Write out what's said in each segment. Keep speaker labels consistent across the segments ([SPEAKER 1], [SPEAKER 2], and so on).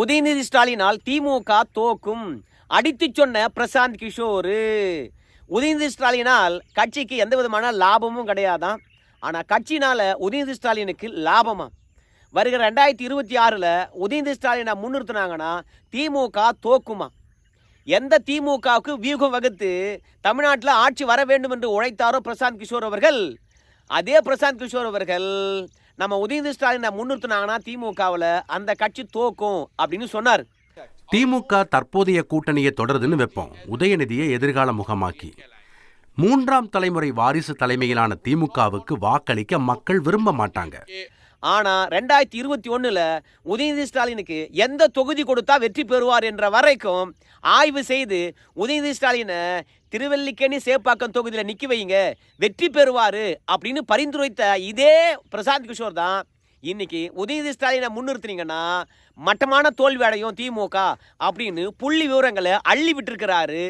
[SPEAKER 1] உதயநிதி ஸ்டாலினால் திமுக தோக்கும் அடித்து சொன்ன பிரசாந்த் கிஷோர். உதயநிதி ஸ்டாலினால் கட்சிக்கு எந்த விதமான லாபமும் கிடையாதாம். ஆனால் கட்சினால் உதயநிதி ஸ்டாலினுக்கு லாபமா? வருகிற ரெண்டாயிரத்தி இருபத்தி ஆறில் உதயநிதி ஸ்டாலினை முன்னிறுத்தினாங்கன்னா திமுக தோக்குமா? எந்த திமுகவுக்கு வியூகம் வகுத்து தமிழ்நாட்டில் ஆட்சி வர வேண்டும் என்று உழைத்தாரோ பிரசாந்த் கிஷோர் அவர்கள்? அதே பிரசாந்த் கிஷோர் அவர்கள் நம்ம உதயநிதி ஸ்டாலினை முன்னிறுத்தினாங்கன்னா திமுகவில் அந்த கட்சி தோக்கும் அப்படின்னு சொன்னார்.
[SPEAKER 2] திமுக தற்போதைய கூட்டணியை தொடருதுன்னு வைப்போம். உதயநிதியை எதிர்கால முகமாக்கி. மூன்றாம் தலைமுறை வாரிசு தலைமையிலான திமுகவுக்கு வாக்களிக்க மக்கள் விரும்ப மாட்டாங்க.
[SPEAKER 1] ஆனால் ரெண்டாயிரத்தி இருபத்தி ஒன்றில் உதயநிதி ஸ்டாலினுக்கு எந்த தொகுதி கொடுத்தா வெற்றி பெறுவார் என்ற வரைக்கும் ஆய்வு செய்து உதயநிதி ஸ்டாலினை திருவல்லிக்கேணி சேப்பாக்கம் தொகுதியில் நிற்க வைங்க வெற்றி பெறுவார் அப்படின்னு பரிந்துரைத்த இதே பிரசாந்த் கிஷோர் தான் இன்னைக்கு உதயநிதி ஸ்டாலினை முன்னிறுத்தினீங்கன்னா மட்டமான தோல்வி அடையும் திமுக அப்படின்னு புள்ளி விவரங்களை அள்ளி விட்டுருக்கிறாரு.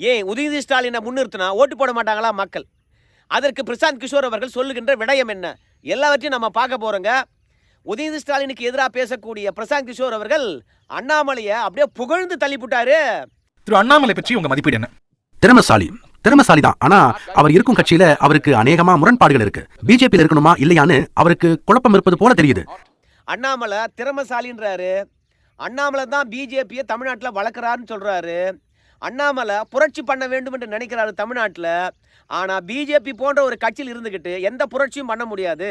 [SPEAKER 1] ஏன் உதயநிதி ஸ்டாலினை முன்னிறுத்தினா ஓட்டு போட மாட்டாங்களா மக்கள்? அதற்கு பிரசாந்த் கிஷோர் அவர்கள் சொல்லுகின்ற விடயம் என்ன? எல்லாவற்றையும் நம்ம பார்க்க போறோங்க. உதயநிதி ஸ்டாலினுக்கு எதிராக பேசக்கூடிய பிரசாந்த் கிஷோர் அவர்கள் அண்ணாமலையை அப்படியே புகழ்ந்து தள்ளிவிட்டாரு.
[SPEAKER 3] திரு அண்ணாமலை பற்றி உங்க மதிப்பீடு என்ன?
[SPEAKER 2] திறமசாலி. திறமசாலி தான். ஆனா அவர் இருக்கும் கட்சியில அவருக்கு அநேகமா முரண்பாடுகள் இருக்கு. பிஜேபியில் இருக்கணுமா இல்லையான்னு அவருக்கு குழப்பம் இருப்பது போல தெரியுது.
[SPEAKER 1] அண்ணாமலை திறமசாலின்றாரு. அண்ணாமலை தான் பிஜேபியை தமிழ்நாட்டில் வளர்க்குறாருன்னு சொல்றாரு. அண்ணாமலை புரட்சி பண்ண வேண்டும் என்று நினைக்கிறாரு தமிழ்நாட்டில். ஆனால் பிஜேபி போன்ற ஒரு கட்சியில் இருந்துக்கிட்டு எந்த புரட்சியும் பண்ண முடியாது.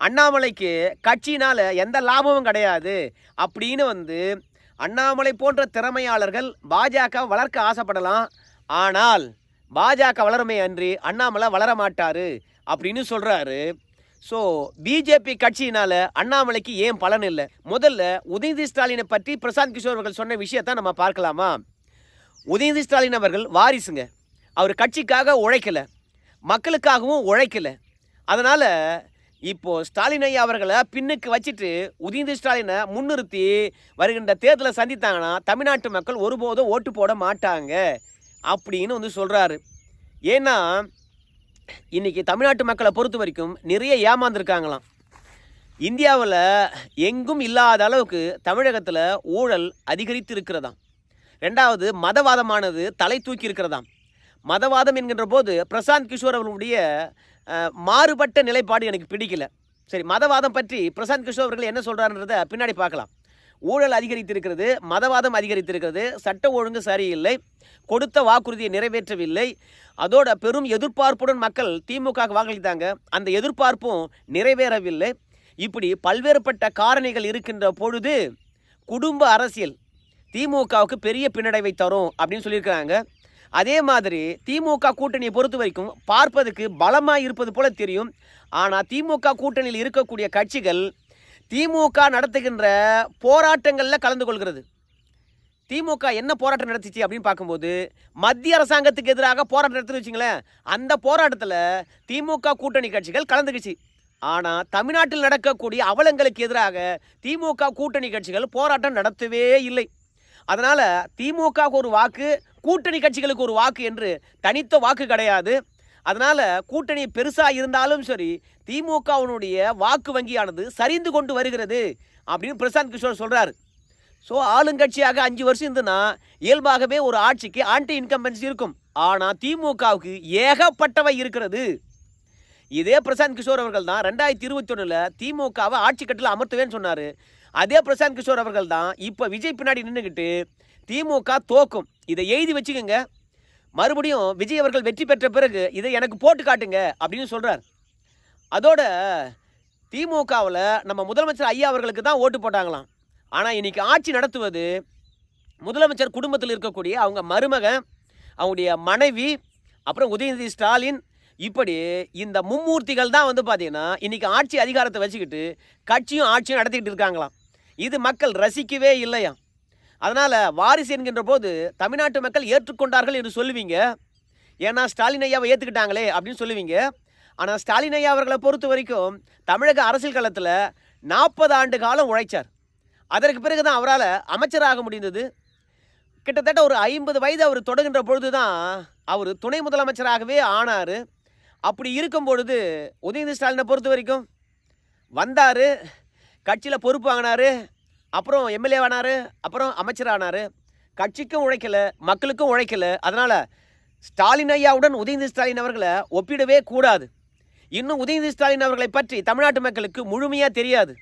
[SPEAKER 1] அண்ணாமலைக்கு கட்சியினால் எந்த லாபமும் கிடையாது. அப்படின்னு வந்து அண்ணாமலை போன்ற திறமையாளர்கள் பாஜக வளர்க்க ஆசைப்படலாம். ஆனால் பாஜக வளருமே அன்றி அண்ணாமலை வளர மாட்டார் அப்படின்னு சொல்கிறாரு ஸோ பிஜேபி கட்சியினால் அண்ணாமலைக்கு ஏன் பலன் இல்லை? முதல்ல உதயநிதி ஸ்டாலினை பற்றி பிரசாந்த் கிஷோர் அவர்கள் சொன்ன விஷயத்தை நம்ம பார்க்கலாமா? உதயநிதி ஸ்டாலின் அவர்கள் வாரிசுங்க. அவர் கட்சிக்காக உழைக்கல. மக்களுக்காகவும் உழைக்கல. அதனால் இப்போ ஸ்டாலின் ஐயா அவர்களை பின்னுக்கு வச்சுட்டு உதயநிதி ஸ்டாலினை முன்னிறுத்தி வருகின்ற தேர்தலை சந்தித்தாங்கன்னா தமிழ்நாட்டு மக்கள் ஒருபோதும் ஓட்டு போட மாட்டாங்க அப்படின்னு வந்து சொல்கிறாரு ஏன்னா இன்றைக்கி தமிழ்நாட்டு மக்களை பொறுத்த வரைக்கும் நிறைய ஏமாந்துருக்காங்களாம். இந்தியாவில் எங்கும் இல்லாத அளவுக்கு தமிழகத்தில் ஊழல் அதிகரித்து இருக்கிறதாம் ரெண்டாவது மதவாதமானது தலை தூக்கி இருக்கிறதாம் மதவாதம் என்கின்ற போது பிரசாந்த் கிஷோர் அவர்களுடைய மாறுபட்ட நிலைப்பாடு எனக்கு பிடிக்கல. சரி மதவாதம் பற்றி பிரசாந்த் கிஷோர் அவர்கள் என்ன சொல்கிறாருன்றத பின்னாடி பார்க்கலாம். ஊழல் அதிகரித்திருக்கிறது மதவாதம் அதிகரித்திருக்கிறது சட்ட ஒழுங்கு சரியில்லை கொடுத்த வாக்குறுதியை நிறைவேற்றவில்லை அதோட பெரும் எதிர்பார்ப்புடன் மக்கள் திமுக வாக்களித்தாங்க. அந்த எதிர்பார்ப்பும் நிறைவேறவில்லை. இப்படி பல்வேறுபட்ட காரணிகள் இருக்கின்ற பொழுது குடும்ப அரசியல் திமுகவுக்கு பெரிய பின்னடைவை தரும் அப்படின்னு சொல்லியிருக்கிறாங்க. அதே மாதிரி திமுக கூட்டணியை பொறுத்த வரைக்கும் பார்ப்பதற்கு பலமாக இருப்பது போல தெரியும். ஆனால் திமுக கூட்டணியில் இருக்கக்கூடிய கட்சிகள் திமுக நடத்துகின்ற போராட்டங்களில் கலந்து கொள்கிறது. திமுக என்ன போராட்டம் நடத்திச்சு அப்படின்னு பார்க்கும்போது மத்திய அரசாங்கத்துக்கு எதிராக போராட்டம் நடத்துன்னு வச்சிங்களேன் அந்த போராட்டத்தில் திமுக கூட்டணி கட்சிகள் கலந்துக்குச்சு ஆனால் தமிழ்நாட்டில் நடக்கக்கூடிய அவலங்களுக்கு எதிராக திமுக கூட்டணி கட்சிகள் போராட்டம் நடத்தவே இல்லை. அதனால் திமுகவுக்கு ஒரு வாக்கு கூட்டணி கட்சிகளுக்கு ஒரு வாக்கு என்று தனித்த வாக்கு கிடையாது. அதனால் கூட்டணி பெருசாக இருந்தாலும் சரி திமுகவினுடைய வாக்கு வங்கியானது சரிந்து கொண்டு வருகிறது அப்படின்னு பிரசாந்த் கிஷோர் சொல்கிறாரு ஸோ ஆளுங்கட்சியாக அஞ்சு வருஷம் இருந்துன்னா இயல்பாகவே ஒரு ஆட்சிக்கு ஆன்டி இன்கம்பன்சி இருக்கும். ஆனால் திமுகவுக்கு ஏகப்பட்டவை இருக்கிறது. இதே பிரசாந்த் கிஷோர் அவர்கள் தான் ரெண்டாயிரத்தி இருபத்தி ஒன்றில் திமுகவை ஆட்சி கட்டில் அமர்த்துவேன்னு சொன்னார். அதே பிரசாந்த் கிஷோர் அவர்கள் தான் இப்போ விஜய் பின்னாடி நின்றுக்கிட்டு திமுக தோக்கும். இதை எழுதி வச்சுக்கோங்க. மறுபடியும் விஜய் அவர்கள் வெற்றி பெற்ற பிறகு இதை எனக்கு போட்டு காட்டுங்க அப்படின்னு சொல்கிறார் அதோட திமுகவில் நம்ம முதலமைச்சர் ஐயா அவர்களுக்கு தான் ஓட்டு போட்டாங்களாம். ஆனால் இன்னைக்கு ஆட்சி நடத்துவது முதலமைச்சர் குடும்பத்தில் இருக்கக்கூடிய அவங்க மருமகன் அவங்களுடைய மனைவி அப்புறம் உதயநிதி ஸ்டாலின் இப்படி இந்த மும்மூர்த்திகள் தான் வந்து பார்த்தீங்கன்னா இன்னைக்கு ஆட்சி அதிகாரத்தை வச்சுக்கிட்டு கட்சியும் ஆட்சியும் நடத்திக்கிட்டு இருக்காங்களாம். இது மக்கள் ரசிக்கவே இல்லையா அதனால் வாரிசு என்கின்ற போது தமிழ்நாட்டு மக்கள் ஏற்றுக்கொண்டார்கள் என்று சொல்லுவீங்க. ஏன்னா ஸ்டாலின் ஐயாவை ஏற்றுக்கிட்டாங்களே அப்படின்னு சொல்லுவீங்க. ஆனால் ஸ்டாலின் ஐயா அவர்களை பொறுத்த வரைக்கும் தமிழக அரசியல் களத்தில் நாற்பது ஆண்டு காலம் உழைச்சார். அதற்கு பிறகு தான் அவரால் அமைச்சராக முடிந்தது. கிட்டத்தட்ட ஒரு ஐம்பது வயது அவர் தொடங்குகின்ற பொழுது தான் அவர் துணை முதலமைச்சராகவே ஆனார். அப்படி இருக்கும் பொழுது உதயநிதி ஸ்டாலினை பொறுத்த வரைக்கும் வந்தார். கட்சியில் பொறுப்பு வாங்கினாரு அப்புறம் எம்எல்ஏ ஆனார் அப்புறம் அமைச்சர் ஆனார். கட்சிக்கும் உழைக்கல மக்களுக்கும் உழைக்கல. அதனால் ஸ்டாலின் ஐயாவுடன் உதயநிதி ஸ்டாலின் அவர்களை ஒப்பிடவே கூடாது. இன்னும் உதயநிதி ஸ்டாலின் அவர்களை பற்றி தமிழ்நாட்டு மக்களுக்கு முழுமையாக தெரியாது.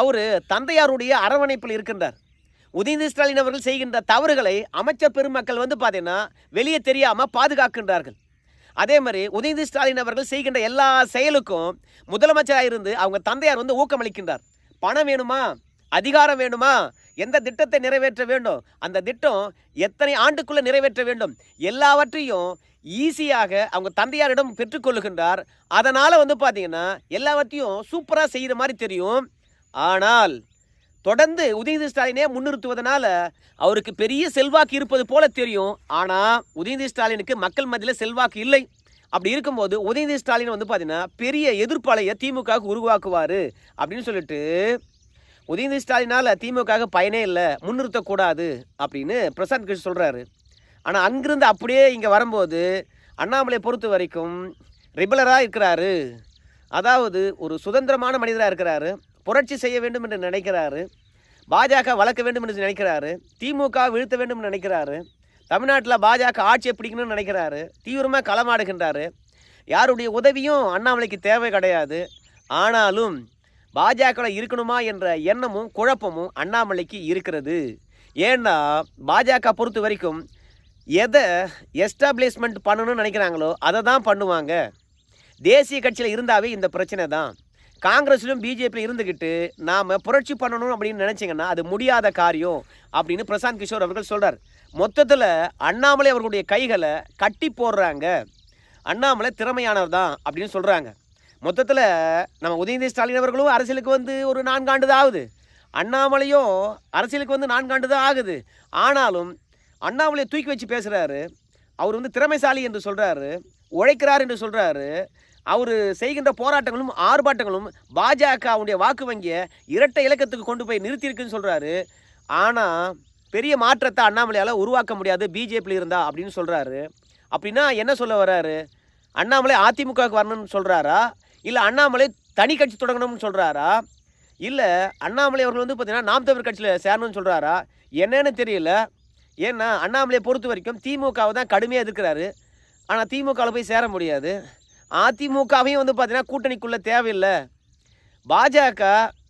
[SPEAKER 1] அவர் தந்தையாருடைய அரவணைப்பில் இருக்கின்றார். உதயநிதி ஸ்டாலின் அவர்கள் செய்கின்ற தவறுகளை அமைச்சர் பெருமக்கள் வந்து பார்த்தீங்கன்னா வெளியே தெரியாமல் பாதுகாக்கின்றார்கள். அதே மாதிரி உதயநிதி ஸ்டாலின் அவர்கள் செய்கின்ற எல்லா செயலுக்கும் முதலமைச்சராக இருந்து அவங்க தந்தையார் வந்து ஊக்கமளிக்கின்றார். பணம் வேணுமா? அதிகாரம் வேணுமா? எந்த திட்டத்தை நிறைவேற்ற வேண்டும்? அந்த திட்டம் எத்தனை ஆண்டுக்குள்ளே நிறைவேற்ற வேண்டும்? எல்லாவற்றையும் ஈஸியாக அவங்க தந்தையாரிடம் பெற்றுக்கொள்ளுகின்றார் அதனால் வந்து பார்த்தீங்கன்னா எல்லாவற்றையும் சூப்பராக செய்கிற மாதிரி தெரியும். ஆனால் தொடர்ந்து உதயநிதி ஸ்டாலினே முன்னிறுத்துவதனால அவருக்கு பெரிய செல்வாக்கு இருப்பது போல தெரியும். ஆனால் உதயநிதி ஸ்டாலினுக்கு மக்கள் மத்தியில் செல்வாக்கு இல்லை. அப்படி இருக்கும்போது உதயநிதி ஸ்டாலின் வந்து பார்த்தீங்கன்னா பெரிய எதிர்ப்பாளைய திமுகவுக்கு உருவாக்குவார் அப்படின்னு சொல்லிட்டு உதயநிதி ஸ்டாலினால் திமுக பயனே இல்லை முன்னிறுத்தக்கூடாது அப்படின்னு பிரசாந்த் கிருஷ்ண சொல்கிறாரு ஆனால் அங்கிருந்து அப்படியே இங்கே வரும்போது அண்ணாமலை பொறுத்த வரைக்கும் ரிபலராக இருக்கிறாரு. அதாவது ஒரு சுதந்திரமான மனிதராக இருக்கிறாரு. புரட்சி செய்ய வேண்டும் என்று நினைக்கிறாரு. பாஜக வளர்க்க வேண்டும் என்று நினைக்கிறாரு. திமுக வீழ்த்த வேண்டும் என்று நினைக்கிறாரு. தமிழ்நாட்டில் பாஜக ஆட்சியை பிடிக்கணும்னு நினைக்கிறாரு. தீவிரமாக களமாடுகின்றாரு. யாருடைய உதவியும் அண்ணாமலைக்கு தேவை கிடையாது. ஆனாலும் பாஜகவில் இருக்கணுமா என்ற எண்ணமும் குழப்பமும் அண்ணாமலைக்கு இருக்கிறது. ஏன்னா பாஜக பொறுத்த வரைக்கும் எதை எஸ்டாப்ளிஷ்மெண்ட் பண்ணணும்னு நினைக்கிறாங்களோ அதை தான் பண்ணுவாங்க. தேசிய கட்சியில் இருந்தாவே இந்த பிரச்சனை தான். காங்கிரஸ்லையும் பிஜேபியில் இருந்துக்கிட்டு நாம் புரட்சி பண்ணணும் அப்படின்னு நினச்சிங்கன்னா அது முடியாத காரியம் அப்படின்னு பிரசாந்த் கிஷோர் அவர்கள் சொல்கிறார் மொத்தத்தில் அண்ணாமலை அவர்களுடைய கைகளை கட்டி போடுறாங்க. அண்ணாமலை திறமையானவர் தான் அப்படின்னு சொல்கிறாங்க மொத்தத்தில் நம்ம உதயநிதி ஸ்டாலின் அவர்களும் அரசியலுக்கு வந்து ஒரு நான்காண்டு தான் ஆகுது. அண்ணாமலையும் அரசியலுக்கு வந்து நான்காண்டு தான் ஆகுது. ஆனாலும் அண்ணாமலையை தூக்கி வச்சு பேசுகிறாரு அவர் வந்து திறமைசாலி என்று சொல்கிறாரு உழைக்கிறார் என்று சொல்கிறாரு அவர் செய்கின்ற போராட்டங்களும் ஆர்ப்பாட்டங்களும் பாஜகவுடைய வாக்கு வங்கியை இரட்டை இலக்கத்துக்கு கொண்டு போய் நிறுத்தியிருக்குன்னு சொல்கிறாரு ஆனால் பெரிய மாற்றத்தை அண்ணாமலையால் உருவாக்க முடியாது. பிஜேபியில் இருந்தா அப்படின்னு சொல்கிறாரு அப்படின்னா என்ன சொல்ல வர்றாரு? அண்ணாமலை அதிமுகவுக்கு வரணும்னு சொல்கிறாரா இல்லை அண்ணாமலை தனி கட்சி தொடங்கணும்னு சொல்கிறாரா இல்லை அண்ணாமலை அவர்கள் வந்து பார்த்தீங்கன்னா நாம் தமிழ் கட்சியில் சேரணும்னு சொல்கிறாரா என்னன்னு தெரியல. ஏன்னா அண்ணாமலையை பொறுத்த வரைக்கும் திமுகவை தான் கடுமையாக எதிர்க்கிறாரு. ஆனால் திமுகவில் போய் சேர முடியாது. அதிமுகவையும் வந்து பார்த்தீங்கன்னா கூட்டணிக்குள்ளே தேவையில்லை. பாஜக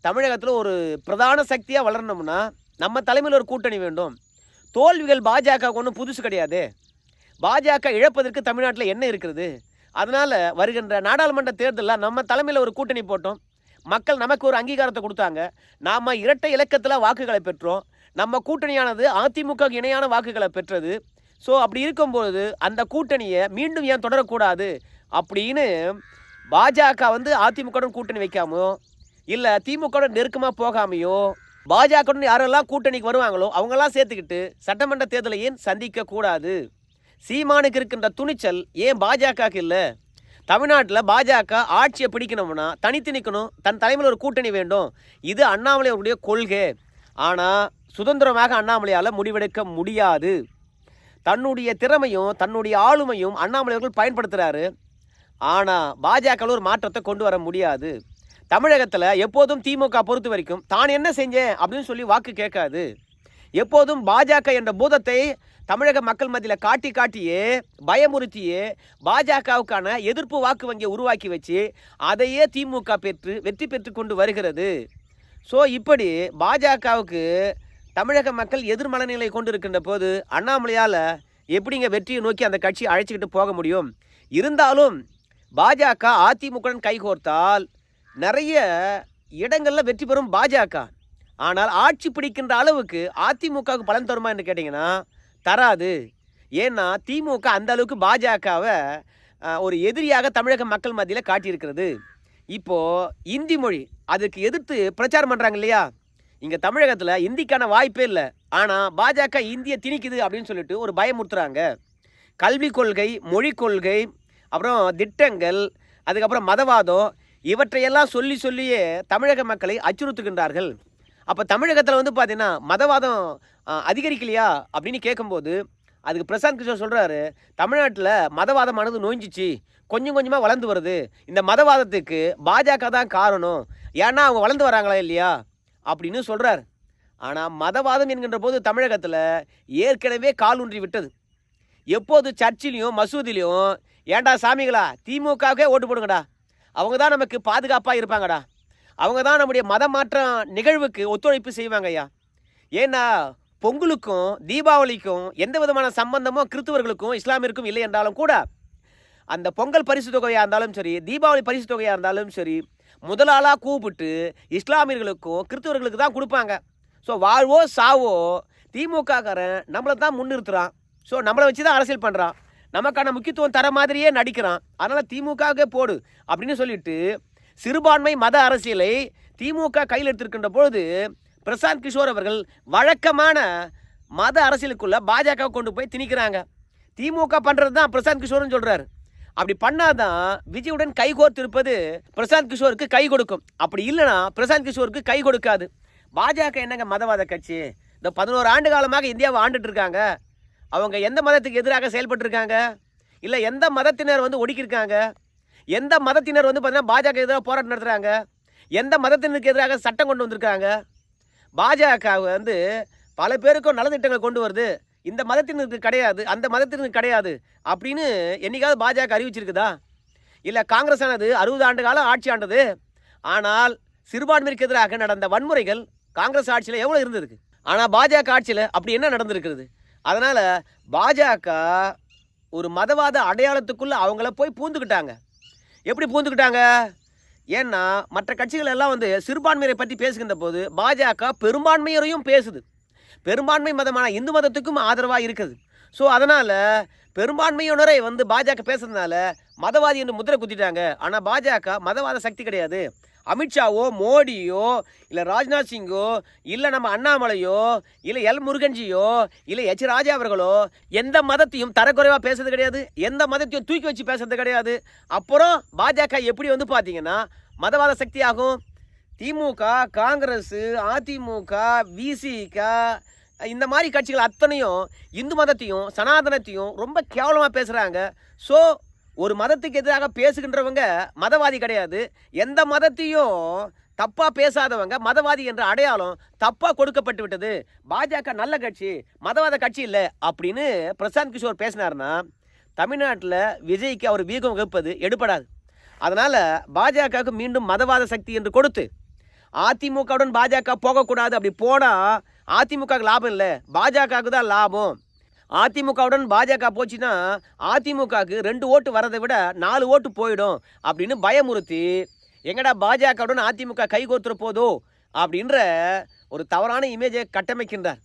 [SPEAKER 1] தமிழகத்தில் ஒரு பிரதான சக்தியாக வளரணும்னா நம்ம தலைமையில் ஒரு கூட்டணி வேண்டும். தோல்விகள் பாஜக ஒன்றும் புதுசு கிடையாது. பாஜக இழப்பதற்கு தமிழ்நாட்டில் என்ன இருக்கிறது? அதனால் வருகின்ற நாடாளுமன்ற தேர்தலில் நம்ம தலைமையில் ஒரு கூட்டணி போட்டோம். மக்கள் நமக்கு ஒரு அங்கீகாரத்தை கொடுத்தாங்க. நாம் இரட்டை இலக்கத்தில் வாக்குகளை பெற்றோம். நம்ம கூட்டணியானது அதிமுக இணையான வாக்குகளை பெற்றது. ஸோ அப்படி இருக்கும்பொழுது அந்த கூட்டணியை மீண்டும் ஏன் தொடரக்கூடாது? அப்படின்னு பாஜக வந்து அதிமுகவுடன் கூட்டணி வைக்காமோ இல்லை திமுகவுடன் நெருக்கமாக போகாமையோ பாஜகவுடன் யாரெல்லாம் கூட்டணிக்கு வருவாங்களோ அவங்கெல்லாம் சேர்த்துக்கிட்டு சட்டமன்ற தேர்தலை ஏன் சந்திக்க கூடாது? சீமானுக்கு இருக்கின்ற துணிச்சல் ஏன் பாஜகவுக்கு இல்லை? தமிழ்நாட்டில் பாஜக ஆட்சியை பிடிக்கணும்னா தனித்து நிற்கணும் தன் தலைமையில் ஒரு கூட்டணி வேண்டும். இது அண்ணாமலை அவருடைய கொள்கை. ஆனால் சுதந்திரமாக அண்ணாமலையால் முடிவெடுக்க முடியாது. தன்னுடைய திறமையும் தன்னுடைய ஆளுமையும் அண்ணாமலை அவர்கள் பயன்படுத்துகிறாரு ஆனால் பாஜகவில் ஒரு மாற்றத்தை கொண்டு வர முடியாது. தமிழகத்தில் எப்போதும் திமுக பொறுத்த வரைக்கும் தான் என்ன செஞ்சேன் அப்படின்னு சொல்லி வாக்கு கேட்காது. எப்போதும் பாஜக என்ற பூதத்தை தமிழக மக்கள் மத்தியில் காட்டி காட்டியே பயமுறுத்தியே பாஜகவுக்கான எதிர்ப்பு வாக்கு வங்கியை உருவாக்கி வச்சு அதையே திமுக பெற்று வெற்றி பெற்று கொண்டு வருகிறது. ஸோ இப்படி பாஜகவுக்கு தமிழக மக்கள் எதிர்மனநிலை கொண்டு இருக்கின்ற போது அண்ணாமலையால் எப்படிங்க வெற்றியை நோக்கி அந்த கட்சி அழைச்சிக்கிட்டு போக முடியும்? இருந்தாலும் பாஜக அதிமுகன் கைகோர்த்தால் நிறைய இடங்களில் வெற்றி பெறும் பாஜக. ஆனால் ஆட்சி பிடிக்கின்ற அளவுக்கு அதிமுகவுக்கு பலன் தருமா என்று கேட்டிங்கன்னா தராது. ஏன்னா திமுக அந்த அளவுக்கு பாஜகவை ஒரு எதிரியாக தமிழக மக்கள் மத்தியில் காட்டியிருக்கிறது. இப்போது இந்தி மொழி அதுக்கு எதிர்த்து பிரச்சாரம் பண்ணுறாங்க இல்லையா? இங்கே தமிழகத்தில் இந்திக்கான வாய்ப்பே இல்லை. ஆனால் பாஜக இந்தியை திணிக்குது அப்படின்னு சொல்லிட்டு ஒரு பயமுறுத்துறாங்க கல்விக் கொள்கை மொழிக் கொள்கை அப்புறம் திட்டங்கள் அதுக்கப்புறம் மதவாதம் இவற்றையெல்லாம் சொல்லி சொல்லியே தமிழக மக்களை அச்சுறுத்துகின்றார்கள். அப்போ தமிழகத்தில் வந்து பார்த்தீங்கன்னா மதவாதம் அதிகரிக்கலையா? அப்படின்னு கேட்கும்போது அதுக்கு பிரசாந்த் கிஷோர் சொல்கிறாரு தமிழ்நாட்டில் மதவாதமானது நோய்ஞ்சிச்சு கொஞ்சம் கொஞ்சமாக வளர்ந்து வருது. இந்த மதவாதத்துக்கு பாஜக தான் காரணம். ஏன்னா அவங்க வளர்ந்து வராங்களா இல்லையா? அப்படின்னு சொல்கிறார் ஆனால் மதவாதம் என்கின்ற போது தமிழகத்தில் ஏற்கனவே காலூன்றி விட்டது. எப்போது சர்ச்சிலையும் மசூதிலையும் ஏன்டா சாமிகளா திமுகவுக்கே ஓட்டு போடுங்கடா. அவங்க தான் நமக்கு பாதுகாப்பாக இருப்பாங்கடா. அவங்க தான் நம்முடைய மத மாற்றம் நிகழ்வுக்கு ஒத்துழைப்பு செய்வாங்க ஐயா. ஏன்னா பொங்கலுக்கும் தீபாவளிக்கும் எந்த விதமான சம்பந்தமும் கிறித்துவர்களுக்கும் இஸ்லாமியருக்கும் இல்லை என்றாலும் கூட அந்த பொங்கல் பரிசு தொகையாக இருந்தாலும் சரி தீபாவளி பரிசு தொகையாக இருந்தாலும் சரி முதலாளாக கூப்பிட்டு இஸ்லாமியர்களுக்கும் கிறிஸ்துவர்களுக்கு தான் கொடுப்பாங்க. ஸோ வாழ்வோ சாவோ திமுககாரன் நம்மளை தான் முன்னிறுத்துறான். ஸோ நம்மளை வச்சு தான் அரசியல் பண்ணுறான் நமக்கான முக்கியத்துவம் தர மாதிரியே நடிக்கிறான். அதனால் திமுகவுக்கே போடு அப்படின்னு சொல்லிட்டு சிறுபான்மை மத அரசியலை திமுக கையில் எடுத்திருக்கின்ற பொழுது பிரசாந்த் கிஷோர் அவர்கள் வழக்கமான மத அரசியலுக்குள்ள பாஜக கொண்டு போய் திணிக்கிறாங்க. திமுக பண்ணுறது தான் பிரசாந்த் கிஷோர்னு சொல்கிறாரு அப்படி பண்ணாதான் விஜயுடன் கைகோர்த்து இருப்பது பிரசாந்த் கிஷோருக்கு கை கொடுக்கும். அப்படி இல்லைன்னா பிரசாந்த் கிஷோருக்கு கை கொடுக்காது. பாஜக என்னங்க மதவாத கட்சி? இந்த பதினோரு ஆண்டு காலமாக இந்தியாவை ஆண்டுட்டு இருக்காங்க. அவங்க எந்த மதத்துக்கு எதிராக செயல்பட்டிருக்காங்க? இல்லை எந்த மதத்தினர் வந்து ஒடுக்கியிருக்காங்க? எந்த மதத்தினர் வந்து பார்த்தீங்கன்னா பாஜக எதிராக போராட்டம் நடத்துகிறாங்க எந்த மதத்தினருக்கு எதிராக சட்டம் கொண்டு வந்திருக்காங்க? பாஜக வந்து பல பேருக்கும் நலத்திட்டங்களை கொண்டு வருது. இந்த மதத்தினருக்கு கிடையாது அந்த மதத்தினருக்கு கிடையாது அப்படின்னு என்றைக்காவது பாஜக அறிவிச்சிருக்குதா? இல்லை காங்கிரஸ் ஆனது அறுபது ஆண்டு காலம் ஆட்சி ஆண்டது. ஆனால் சிறுபான்மைக்கு எதிராக நடந்த வன்முறைகள் காங்கிரஸ் ஆட்சியில் எவ்வளோ இருந்திருக்கு? ஆனால் பாஜக ஆட்சியில் அப்படி என்ன நடந்திருக்கிறது? அதனால் பாஜக ஒரு மதவாத அடையாளத்துக்குள்ளே அவங்கள போய் பூந்துக்கிட்டாங்க. எப்படி பூந்துக்கிட்டாங்க? ஏன்னா மற்ற கட்சிகள் எல்லாம் வந்து சிறுபான்மையரை பற்றி பேசுகின்ற போது பாஜக பெரும்பான்மையரையும் பேசுது. பெரும்பான்மை மதமான இந்து மதத்துக்கும் ஆதரவாக இருக்குது. ஸோ அதனால் பெரும்பான்மையினரை வந்து பாஜக பேசுறதுனால மதவாதி என்று முத்திரை குத்திட்டாங்க. ஆனால் பாஜக மதவாத சக்தி கிடையாது. அமித்ஷாவோ மோடியோ இல்லை ராஜ்நாத் சிங்கோ இல்லை நம்ம அண்ணாமலையோ இல்லை எல் முருகன்ஜியோ இல்லை எச் ராஜா அவர்களோ எந்த மதத்தையும் தரக்குறைவாக பேசுறது கிடையாது. எந்த மதத்தையும் தூக்கி வச்சு பேசுறது கிடையாது. அப்புறம் பாஜக எப்படி வந்து பார்த்தீங்கன்னா மதவாத சக்தி ஆகும் திமுக காங்கிரஸ் அதிமுக விசிக இந்த மாதிரி கட்சிகள் அத்தனையும் இந்து மதத்தையும் சனாதனத்தையும் ரொம்ப கேவலமாக பேசுகிறாங்க ஸோ ஒரு மதத்துக்கு எதிராக பேசுகின்றவங்க மதவாதி கிடையாது. எந்த மதத்தையும் தப்பாக பேசாதவங்க மதவாதி என்ற அடையாளம் தப்பாக கொடுக்கப்பட்டு விட்டது. பாஜக நல்ல கட்சி மதவாத கட்சி இல்லை அப்படின்னு பிரசாந்த் கிஷோர் பேசினார்னா தமிழ்நாட்டில் விஜய்க்கு அவர் வீகம் வகுப்பது எடுபடாது. அதனால் பாஜகவுக்கு மீண்டும் மதவாத சக்தி என்று கொடுத்து அதிமுகவுடன் பாஜக போகக்கூடாது அப்படி போனால் அதிமுகவுக்கு லாபம் இல்லை. பாஜகவுக்கு தான் லாபம். அதிமுகவுடன் பாஜக போச்சுன்னா அதிமுகவுக்கு ரெண்டு ஓட்டு வரதை விட நாலு ஓட்டு போயிடும் அப்படின்னு பயமுறுத்தி எங்கடா பாஜகவுடன் அதிமுக கைகோத்துற போதோ அப்படின்ற ஒரு தவறான இமேஜை கட்டமைக்கின்றார்.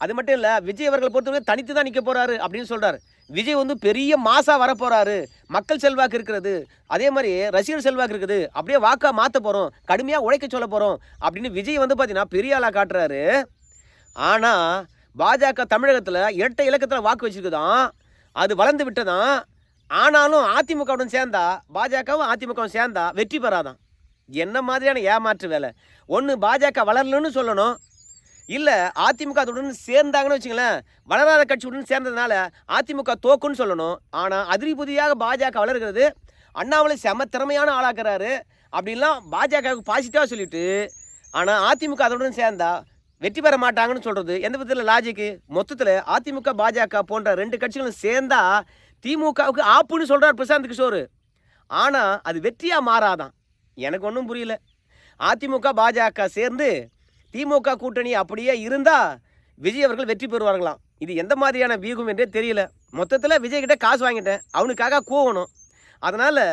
[SPEAKER 1] அது மட்டும் இல்லை விஜய் அவர்கள் பொறுத்தவரை தனித்து தான் நிற்க போகிறாரு அப்படின்னு சொல்கிறார் விஜய் வந்து பெரிய மாசாக வரப்போகிறாரு மக்கள் செல்வாக்கு இருக்கிறது. அதே மாதிரி ரசிகர் செல்வாக்கு இருக்குது. அப்படியே வாக்காக மாற்ற போகிறோம் கடுமையாக உழைக்க சொல்ல போகிறோம் அப்படின்னு விஜய் வந்து பார்த்தீங்கன்னா பெரிய ஆளாக காட்டுறாரு. ஆனால் பாஜக தமிழகத்தில் இரட்டை இலக்கத்தில் வாக்கு வச்சுருக்குதான். அது வளர்ந்து விட்டதான் ஆனாலும் அதிமுகவுடன் சேர்ந்தா பாஜகவும் அதிமுகவும் சேர்ந்தா வெற்றி பெறாதான். என்ன மாதிரியான ஏமாற்று வேலை? ஒன்று பாஜக வளரலன்னு சொல்லணும். இல்லை அதிமுக அதுடன் சேர்ந்தாங்கன்னு வச்சுங்களேன் வளராத கட்சியுடன் சேர்ந்ததுனால அதிமுக தோக்குன்னு சொல்லணும். ஆனால் அதிரிபுதியாக பாஜக வளர்கிறது அண்ணாமலை செம திறமையான ஆளாக்குறாரு. அப்படின்லாம் பாஜகவுக்கு பாசிட்டிவாக சொல்லிட்டு ஆனால் அதிமுக அதனுடன் சேர்ந்தா வெற்றி பெற மாட்டாங்கன்னு சொல்கிறது எந்த விதத்தில் லாஜிக்கு மொத்தத்தில் அதிமுக பாஜக போன்ற ரெண்டு கட்சிகளும் சேர்ந்தா திமுகவுக்கு ஆப்புன்னு சொல்கிறார் பிரசாந்த் கிஷோர் ஆனால் அது வெற்றியாக மாறாதான். எனக்கு ஒன்றும் புரியல. அதிமுக பாஜக சேர்ந்து திமுக கூட்டணி அப்படியே இருந்தால் விஜய் அவர்கள் வெற்றி பெறுவார்களாம். இது எந்த மாதிரியான வியூகம் என்றே தெரியல. மொத்தத்தில் விஜய்கிட்ட காசு வாங்கிட்டேன். அவனுக்காக கூவணும். அதனால்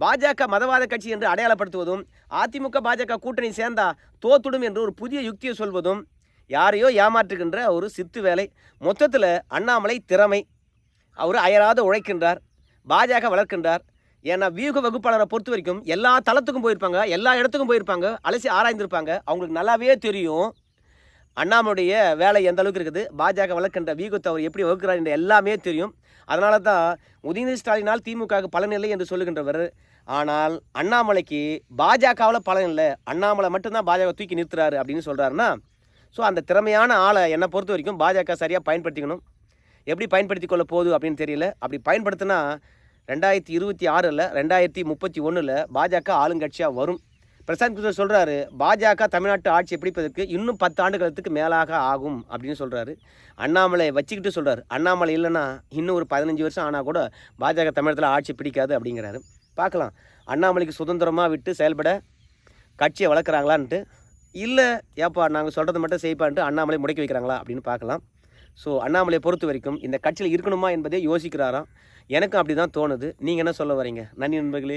[SPEAKER 1] பாஜக மதவாத கட்சி என்று அடையாளப்படுத்துவதும் அதிமுக பாஜக கூட்டணி சேர்ந்தா தோத்துடும் என்று ஒரு புதிய யுக்தியை சொல்வதும் யாரையோ ஏமாற்றுகின்ற ஒரு சித்து வேலை. மொத்தத்தில் அண்ணாமலை திறமை. அவர் அயராத உழைக்கின்றார் பாஜக வளர்க்கின்றார். ஏன்னா வியூக வகுப்பாளரை பொறுத்த வரைக்கும் எல்லா தளத்துக்கும் போயிருப்பாங்க எல்லா இடத்துக்கும் போயிருப்பாங்க அலசி ஆராய்ந்திருப்பாங்க. அவங்களுக்கு நல்லாவே தெரியும். அண்ணாமலுடைய வேலை எந்த அளவுக்கு இருக்குது? பாஜக வளர்க்கின்ற வீகத்தை அவர் எப்படி வகுக்கிறார் என்ற எல்லாமே தெரியும். அதனால தான் உதயநிதி ஸ்டாலினால் திமுக பலன் இல்லை என்று சொல்லுகின்றவர். ஆனால் அண்ணாமலைக்கு பாஜகவில் பலன் இல்லை. அண்ணாமலை மட்டும்தான் பாஜக தூக்கி நிறுத்துறாரு அப்படின்னு சொல்கிறாருன்னா ஸோ அந்த திறமையான ஆளை என்னை பொறுத்த வரைக்கும் பாஜக சரியாக பயன்படுத்திக்கணும். எப்படி பயன்படுத்தி கொள்ள போகுது அப்படின்னு தெரியல. அப்படி பயன்படுத்தினா ரெண்டாயிரத்தி இருபத்தி ஆறில் ரெண்டாயிரத்தி முப்பத்தி ஒன்றில் பாஜக ஆளுங்கட்சியாக வரும். பிரசாந்த் கிஷோர் சொல்கிறாரு பாஜக தமிழ்நாட்டு ஆட்சியை பிடிப்பதற்கு இன்னும் பத்து ஆண்டுகளுக்கு மேலாக ஆகும் அப்படின்னு சொல்கிறாரு அண்ணாமலை வச்சுக்கிட்டு சொல்கிறாரு அண்ணாமலை இல்லைன்னா இன்னும் ஒரு பதினஞ்சு வருஷம் ஆனால் கூட பாஜக தமிழகத்தில் ஆட்சி பிடிக்காது அப்படிங்கிறாரு. பார்க்கலாம். அண்ணாமலைக்கு சுதந்திரமாக விட்டு செயல்பட கட்சியை வளர்க்குறாங்களான்ட்டு இல்லை ஏப்பா நாங்கள் சொல்கிறது மட்டும் செய்ப்பான்ட்டு அண்ணாமலை முடக்கி வைக்கிறாங்களா அப்படின்னு பார்க்கலாம். ஸோ அண்ணாமலையை பொறுத்த வரைக்கும் இந்த கட்சியில் இருக்கணுமா என்பதை யோசிக்கிறாராம். எனக்கும் அப்படி தான் தோணுது. நீங்கள் என்ன சொல்ல வரீங்க? நன்றி நண்பர்களே.